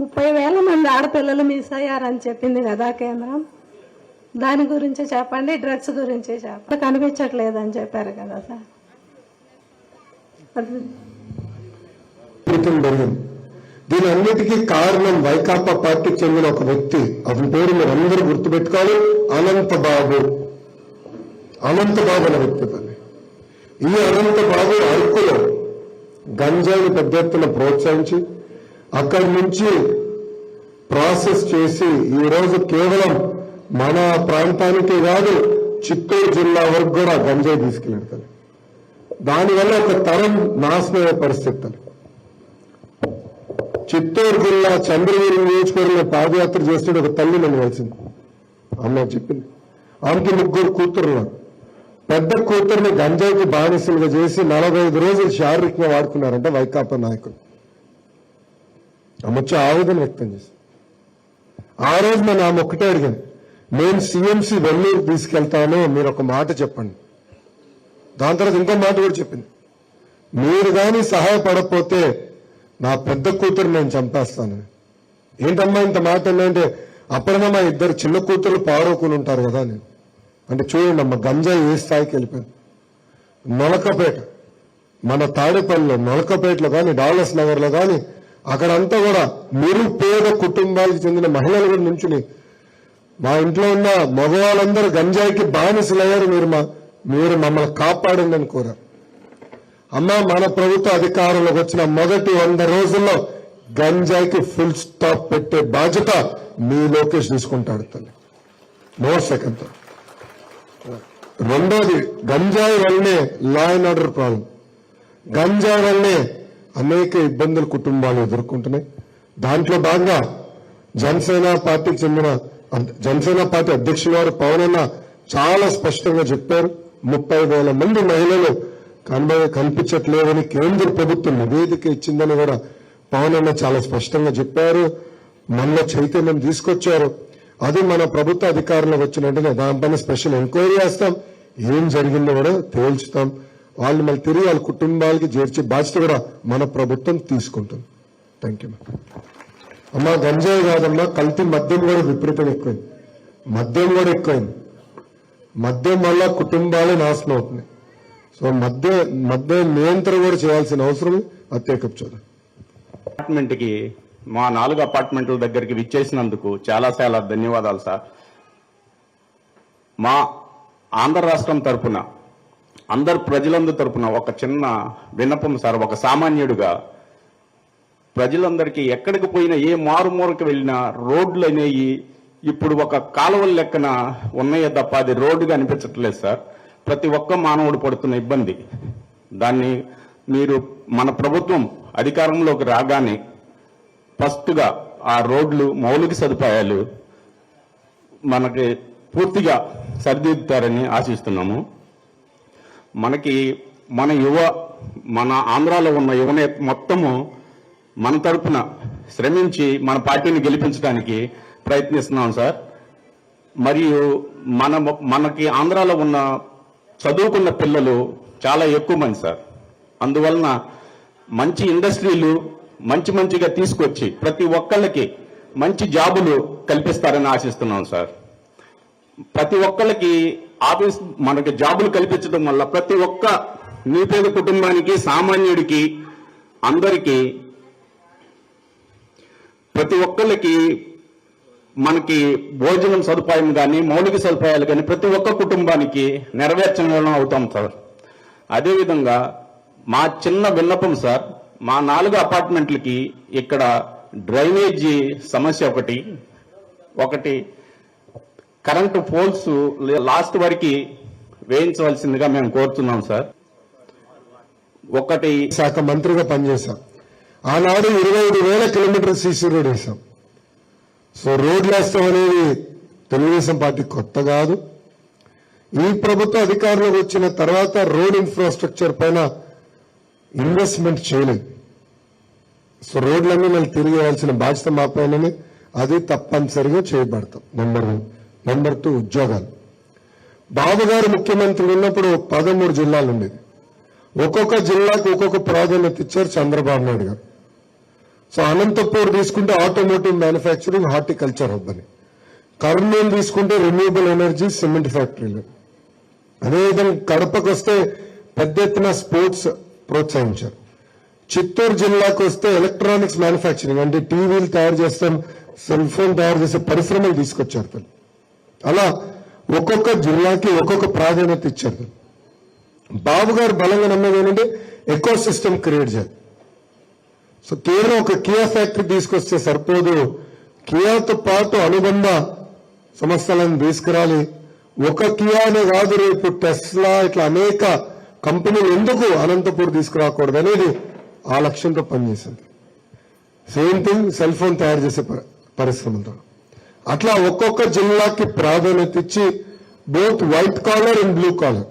ముప్పై వేల మంది ఆడపిల్లలు మిస్ అయ్యారని చెప్పింది కదా కేంద్రం. దాని గురించి చెప్పండి డ్రగ్స్ గురించి చెప్పండి. అని చెప్పారు కదా సార్. దీని అన్నిటికీ కారణం వైకాపా పార్టీకి చెందిన ఒక వ్యక్తి. అతని పేరు మీరు అందరూ గుర్తుపెట్టుకోవాలి. అనంతబాబు. అనంతబాబు అనే వ్యక్తి తల్లి ఈ అనంతబాబు అరకులో గంజాయిని పెద్ద ఎత్తున ప్రోత్సహించి అక్కడి నుంచి ప్రాసెస్ చేసి ఈ రోజు కేవలం మన ప్రాంతానికి కాదు చిత్తూరు జిల్లా వరకు కూడా గంజాయి తీసుకెళ్తారు దానివల్ల ఒక తరం నాశనమయ్యే పరిస్థితులు చిత్తూరు జిల్లా చంద్రగిరి నియోజకవర్గంలో పాదయాత్ర చేస్తున్న ఒక తల్లి నన్ను కలిసింది. అమ్మ చెప్పింది. ఆమెకి ముగ్గురు కూతురు పెద్ద కూతురుని గంజాయికి బానిసలుగా చేసి నలభై రోజులు శారీరకంగా వాడుకున్నారంటే వైకాపా నాయకులు. ఆమె వచ్చి ఆవేదన వ్యక్తం చేసి ఆ రోజు నేను ఆమె ఒక్కటే అడిగాను నేను సిఎంసి వెల్లూరు తీసుకెళ్తాను మీరు ఒక మాట చెప్పండి. దాని తర్వాత ఇంకో మాట కూడా చెప్పింది మీరు కానీ సహాయపడకపోతే నా పెద్ద కూతురు నేను చంపేస్తాను ఏంటమ్మా ఇంత మాట ఏంటంటే అప్పుడన్నా మా ఇద్దరు చిన్న కూతురు పాడుకుని ఉంటారు కదా నేను అంటే చూడండి అమ్మ గంజాయి ఏ స్థాయికి వెళ్ళిపోయింది. నొలకపేట మన తాడేపల్లిలో నొలకపేటలో కానీ డాలర్స్ నగర్లో కానీ అక్కడంతా కూడా నిరుపేద కుటుంబాలకు చెందిన మహిళలు కూడా నుంచుని మా ఇంట్లో ఉన్న మగవాళ్ళందరూ గంజాయికి బానిసలయ్యారు మీరు మా మీరు మమ్మల్ని కాపాడండి అని కోరారు. అమ్మ మన ప్రభుత్వ అధికారంలోకి వచ్చిన మొదటి వంద రోజుల్లో గంజాయికి ఫుల్ స్టాప్ పెట్టే బాధ్యత మీ లోకేష్ తీసుకుంటాడు తల్లి. నో సెకండ్ రెండోది గంజాయి వల్లనే లా అండ్ ఆర్డర్ ప్రాబ్లం గంజాయి వల్లనే అనేక ఇబ్బందులు కుటుంబాలు ఎదుర్కొంటున్నాయి. దాంట్లో భాగంగా జనసేన పార్టీకి చెందిన జనసేన పార్టీ అధ్యక్షుల వారు పవన్ అన్న చాలా స్పష్టంగా చెప్పారు. ముప్పై వేల మంది మహిళలు కనబ కనిపించట్లేదని కేంద్ర ప్రభుత్వం నివేదిక ఇచ్చిందని కూడా పవన్ అన్న చాలా స్పష్టంగా చెప్పారు. మనలో చైతన్యం తీసుకొచ్చారు. అది మన ప్రభుత్వ అధికారులు వచ్చిన వెంటనే దానిపైన స్పెషల్ ఎంక్వైరీ చేస్తాం. ఏం జరిగిందో కూడా తేల్చుతాం. వాళ్ళు మళ్ళీ తిరిగి వాళ్ళ కుటుంబాలకి చేర్చే బాధ్యత కూడా మన ప్రభుత్వం తీసుకుంటుంది. థ్యాంక్ యూ అమ్మా గంజాయి కాదమ్మా కల్తీ మద్యం కూడా విపరీతం ఎక్కువైంది. మద్యం కూడా ఎక్కువైంది. మద్యం వల్ల కుటుంబాలే నాశనం అవుతున్నాయి. సో మద్య మద్య నియంత్రణ కూడా చేయాల్సిన అవసరం అత్యేకం అపార్ట్మెంట్కి మా నాలుగు అపార్ట్మెంట్ల దగ్గరికి విచ్చేసినందుకు చాలా చాలా ధన్యవాదాలు సార్. మా ఆంధ్ర రాష్ట్రం తరపున అందరు ప్రజలందరి తరపున ఒక చిన్న విన్నపం సార్ ఒక సామాన్యుడుగా. ప్రజలందరికీ ఎక్కడికి పోయినా ఏ మారుమూరకు వెళ్ళినా రోడ్లు అనేవి ఇప్పుడు ఒక కాలువల లెక్కన ఉన్నాయే తప్ప అది రోడ్డుగా అనిపించట్లేదు సార్. ప్రతి ఒక్క మానవుడు పడుతున్న ఇబ్బంది. దాన్ని మీరు మన ప్రభుత్వం అధికారంలోకి రాగానే ఫస్ట్గా ఆ రోడ్లు మౌలిక సదుపాయాలు మనకి పూర్తిగా సరిదిద్దుతారని ఆశిస్తున్నాము. మనకి మన యువ మన ఆంధ్రాలో ఉన్న యువనే మొత్తము మన తరపున శ్రమించి మన పార్టీని గెలిపించడానికి ప్రయత్నిస్తున్నాం సార్. మరియు మన మనకి ఆంధ్రాలో ఉన్న చదువుకున్న పిల్లలు చాలా ఎక్కువ మంది సార్. అందువలన మంచి ఇండస్ట్రీలు మంచి మంచిగా తీసుకొచ్చి ప్రతి ఒక్కళ్ళకి మంచి జాబులు కల్పిస్తారని ఆశిస్తున్నాం సార్. ప్రతి ఒక్కళ్ళకి ఆఫీస్ మనకి జాబులు కల్పించడం వల్ల ప్రతి ఒక్క నిరుపేద కుటుంబానికి సామాన్యుడికి అందరికీ ప్రతి ఒక్కరికి మనకి భోజనం సదుపాయం కానీ మౌలిక సదుపాయాలు కానీ ప్రతి ఒక్క కుటుంబానికి నెరవేర్చడం అవుతాం సార్. అదేవిధంగా మా చిన్న విన్నపం సార్ మా నాలుగు అపార్ట్మెంట్లకి ఇక్కడ డ్రైనేజీ సమస్య ఒకటి ఒకటి కరెంటు పోల్స్ లాస్ట్ వరకు వేయించవలసిందిగా మేము కోరుతున్నాం సార్. ఒకటి శాఖ మంత్రిగా పనిచేశాం. ఆనాడు ఇరవై ఐదు వేల కిలోమీటర్ సీసీ రోడ్ వేశాం. సో రోడ్లు వేస్తాం అనేది తెలుగుదేశం పార్టీ కొత్త కాదు. ఈ ప్రభుత్వ అధికారంలోకి వచ్చిన తర్వాత రోడ్ ఇన్ఫ్రాస్ట్రక్చర్ పైన ఇన్వెస్ట్మెంట్ చేయలేదు. సో రోడ్లన్నీ మళ్ళీ తిరిగి వేయాల్సిన బాధ్యత మా పైననే అది తప్పనిసరిగా చేయబడతాం. Number one. నెంబర్ టూ ఉద్యోగాలు. బాబు గారు ముఖ్యమంత్రి ఉన్నప్పుడు పదమూడు జిల్లాలు ఉండేది ఒక్కొక్క జిల్లాకు ఒక్కొక్క ప్రాధాన్యత ఇచ్చారు చంద్రబాబు నాయుడు గారు. సో అనంతపూర్ తీసుకుంటే ఆటోమోటివ్ మ్యానుఫ్యాక్చరింగ్ హార్టికల్చర్ హబ్ అని కర్నూలు తీసుకుంటే రెన్యూబుల్ ఎనర్జీ సిమెంట్ ఫ్యాక్టరీలు అదేవిధంగా కడపకు వస్తే పెద్ద ఎత్తున స్పోర్ట్స్ ప్రోత్సహించారు. చిత్తూరు జిల్లాకు వస్తే ఎలక్ట్రానిక్స్ మ్యానుఫ్యాక్చరింగ్ అంటే టీవీలు తయారు చేస్తాం సెల్ ఫోన్ తయారు చేసే పరిశ్రమలు తీసుకొచ్చారు తను అలా ఒక్కొక్క జిల్లాకి ఒక్కొక్క ప్రాధాన్యత ఇచ్చారు. బాబు గారు బలంగా నమ్మేది ఏంటంటే ఎకో సిస్టమ్ క్రియేట్ చేయాలి. సో కేవలం ఒక కియా ఫ్యాక్టరీ తీసుకొస్తే సరిపోదు. కియాతో పాటు అనుబంధ సంస్థలను తీసుకురాలి. ఒక కియానే కాదు రేపు టెస్లా ఇట్లా అనేక కంపెనీలు ఎందుకు అనంతపూర్ తీసుకురాకూడదు అనేది ఆ లక్ష్యంతో పనిచేసింది. సేమ్ థింగ్ సెల్ ఫోన్ తయారు చేసే ప- పరిశ్రమతో. అట్లా ఒక్కొక్క జిల్లాకి ప్రాధాన్యత ఇచ్చి both white collar and blue collar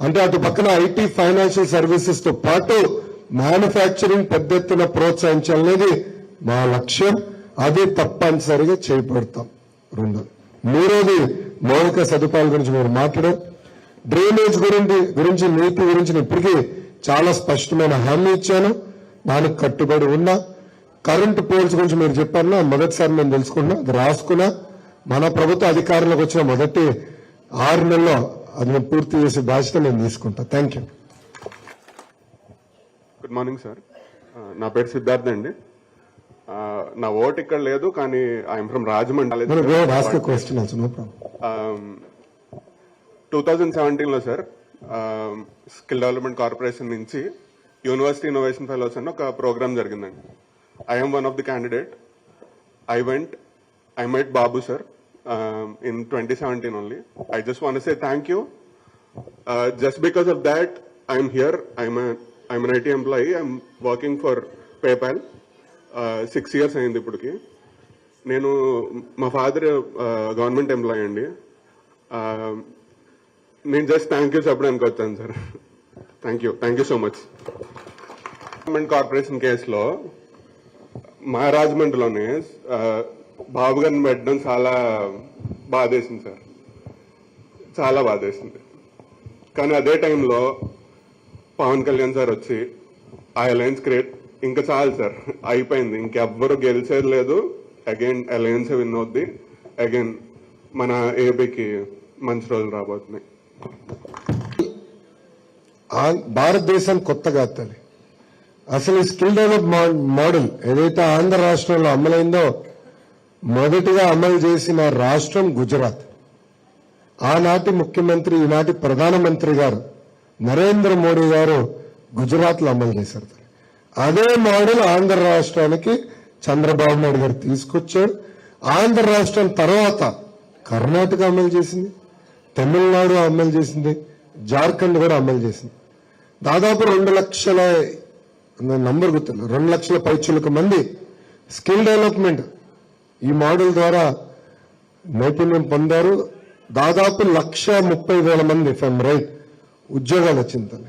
అంటే అటు పక్కన ఐటీ ఫైనాన్షియల్ సర్వీసెస్తో పాటు మ్యానుఫ్యాక్చరింగ్ పెద్ద ఎత్తున ప్రోత్సహించాలనేది మా లక్ష్యం అది తప్పనిసరిగా చేపడతాం. రెండు. మూడోది మౌలిక సదుపాయాల గురించి మీరు మాట్లాడారు. డ్రైనేజ్ గురించి గురించి నీటి గురించి ఇప్పటికీ చాలా స్పష్టమైన హామీ ఇచ్చాను. దానికి కట్టుబడి ఉన్నా. కరెంటు పోల్స్ గురించి మీరు చెప్పారు మొదటిసారి నేను తెలుసుకున్నా అది రాసుకున్నా. మన ప్రభుత్వ అధికారంలోకి వచ్చిన మొదటి ఆరు నెలల్లో అది నేను పూర్తి చేసే బాధ్యత నేను తీసుకుంటా. Thank you good morning sir నా పేరు సిద్ధార్థ్ అండి. Uh, నా ఓట్ ఇక్కడ లేదు కానీ I'm from Rajahmundry two thousand సెవెంటీన్లో సార్ స్కిల్ డెవలప్మెంట్ కార్పొరేషన్ నుంచి యూనివర్సిటీ ఇన్నోవేషన్ ఫెలోస్ అని ఒక ప్రోగ్రామ్ జరిగిందండి. I'm one of the candidate I went I met Babu sir in twenty seventeen only I just want say thank you just because of that, I'm here. I'm a I'm an IT employee. I'm working for PayPal. Uh, six years అయింది ఇప్పటికి. నేను మా father government employee అండి. Um, నేను just thank you చెప్పడానికి వచ్చాను sir thank you thank you so much government corporation కేసులో మా రాజమండ్రిలోనే బాబు గారిని పెట్టడం చాలా బాధేసింది సార్. చాలా బాధేసింది. కానీ అదే టైంలో పవన్ కళ్యాణ్ సార్ వచ్చి ఆ అలయన్స్ క్రియేట్ ఇంకా చాలు సార్ అయిపోయింది. ఇంకెవ్వరు గెలిచేది లేదు. అగైన్ అలయన్స్ విన్ అవుద్ది. అగైన్ మన ఏపీకి మంచి రోజులు రాబోతున్నాయి. ఆ- భారతదేశం కొత్తగా తల్లి అసలు ఈ స్కిల్ డెవలప్ మోడల్ ఏదైతే ఆంధ్ర రాష్ట్రంలో అమలైందో మొదటిగా అమలు చేసిన రాష్ట్రం గుజరాత్. ఆనాటి ముఖ్యమంత్రి ఈనాటి ప్రధానమంత్రి గారు నరేంద్ర మోడీ గారు గుజరాత్లో అమలు చేశారు. అదే మోడల్ ఆంధ్ర రాష్ట్రానికి చంద్రబాబు నాయుడు గారు తీసుకొచ్చాడు ఆంధ్ర రాష్ట్రం తర్వాత కర్ణాటక అమలు చేసింది తమిళనాడు అమలు చేసింది జార్ఖండ్ కూడా అమలు చేసింది. దాదాపు రెండు లక్షల నంబర్ గుర్తులేదు రెండు లక్షల పైచులకు మంది స్కిల్ డెవలప్మెంట్ ఈ మోడల్ ద్వారా నైపుణ్యం పొందారు. దాదాపు లక్ష ముప్పై వేల మంది ఫ్రమ్ రైట్ ఉద్యోగాలు వచ్చింది తల్లి.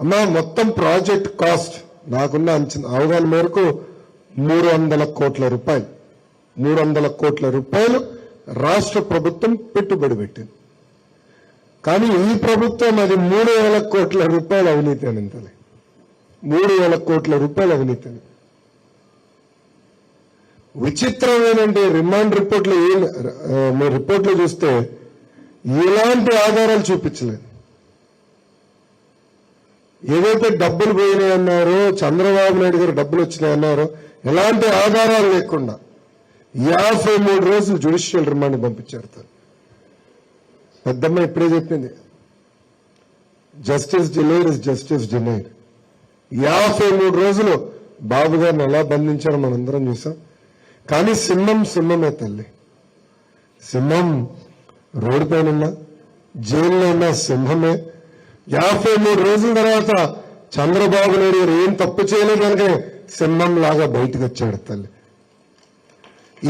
అమ్మా మొత్తం ప్రాజెక్ట్ కాస్ట్ నాకున్న అంచనా అవగాహన మేరకు మూడు వందల కోట్ల రూపాయలు. మూడు వందల కోట్ల రూపాయలు రాష్ట్ర ప్రభుత్వం పెట్టుబడి పెట్టింది. కానీ ఈ ప్రభుత్వం అది మూడు వేల కోట్ల రూపాయల అవినీతి అనింతలే మూడు వేల కోట్ల రూపాయల అవినీతి అని. విచిత్రం ఏంటంటే రిమాండ్ రిపోర్ట్లో ఏం మీ రిపోర్ట్లో చూస్తే ఎలాంటి ఆధారాలు చూపించలేదు. ఏదైతే డబ్బులు పోయినాయన్నారో చంద్రబాబు నాయుడు గారు డబ్బులు వచ్చినాయన్నారో ఎలాంటి ఆధారాలు లేకుండా యాభై మూడు రోజులు జ్యుడిషియల్ రిమాండ్ పంపించారు తను. పెద్దమ్మ ఇప్పుడే చెప్పింది. Justice delayed is justice denied యాభై మూడు రోజులు బాబు గారిని ఎలా బంధించారో మనందరం చూసాం. కానీ సింహం సింహమే తల్లి. సింహం రోడ్డు పైన జైల్లో ఉన్న సింహమే. యాభై మూడు రోజుల తర్వాత చంద్రబాబు నాయుడు గారు ఏం తప్పు చేయలేదు కనుక సింహం లాగా బయటకు వచ్చాడు తల్లి.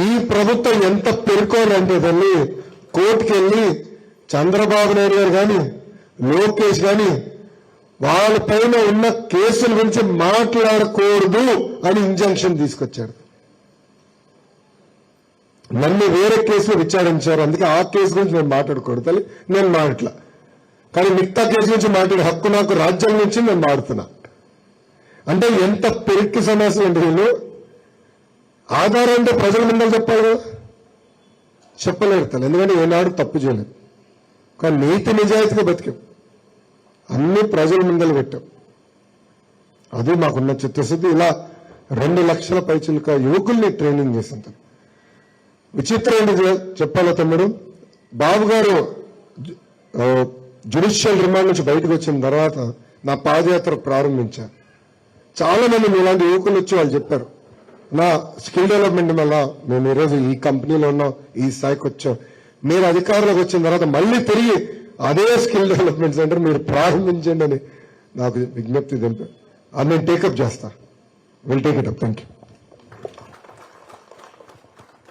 ఈ ప్రభుత్వం ఎంత పెరుకోవాలంటే తల్లి కోర్టుకెళ్ళి చంద్రబాబు నాయుడు గారు కానీ లోకేష్ కానీ వాళ్ళ పైన ఉన్న కేసుల గురించి మాట్లాడకూడదు అని ఇంజంక్షన్ తీసుకొచ్చాడు నన్ను వేరే కేసులో విచారించారు. అందుకే ఆ కేసు గురించి నేను మాట్లాడకూడదు తల్లి. నేను మాట్లా కానీ మిగతా కేసు గురించి మాట్లాడే హక్కు నాకు రాజ్యాంగం నుంచి నేను మాడుతున్నా అంటే ఎంత పెరిక్కి సమస్య అంటే వీళ్ళు ఆధారం అంటే ప్రజల ముందర చెప్పాలి కదా? చెప్పలేరు తను ఎందుకంటే ఏనాడు తప్పు చేయలేదు. కానీ నీతి నిజాయితీగా బతికాం. అన్ని ప్రజల ముందలు పెట్టాం. అది మాకున్న చిత్తశుద్ధి. ఇలా రెండు లక్షల పైచిలుక యువకుల్ని ట్రైనింగ్ చేసింది. విచిత్రం ఏంటి చెప్పాలా తమ్ముడు? బాబు గారు జ్యుడిషియల్ రిమాండ్ నుంచి బయటకు వచ్చిన తర్వాత నా పాదయాత్ర ప్రారంభించారు. చాలా మంది మీలాంటి యువకులు వచ్చి వాళ్ళు చెప్పారు. నా స్కిల్ డెవలప్మెంట్ వల్ల మేము ఈరోజు ఈ కంపెనీలో ఉన్నాం ఈ స్థాయికి వచ్చాం. మేము అధికారంలోకి వచ్చిన తర్వాత మళ్ళీ తిరిగి అదే స్కిల్ డెవలప్మెంట్ సెంటర్ మీరు ప్రారంభించండి అని నాకు విజ్ఞప్తి తెలిపారు అది నేను టేకప్ చేస్తా. Will take it up thank you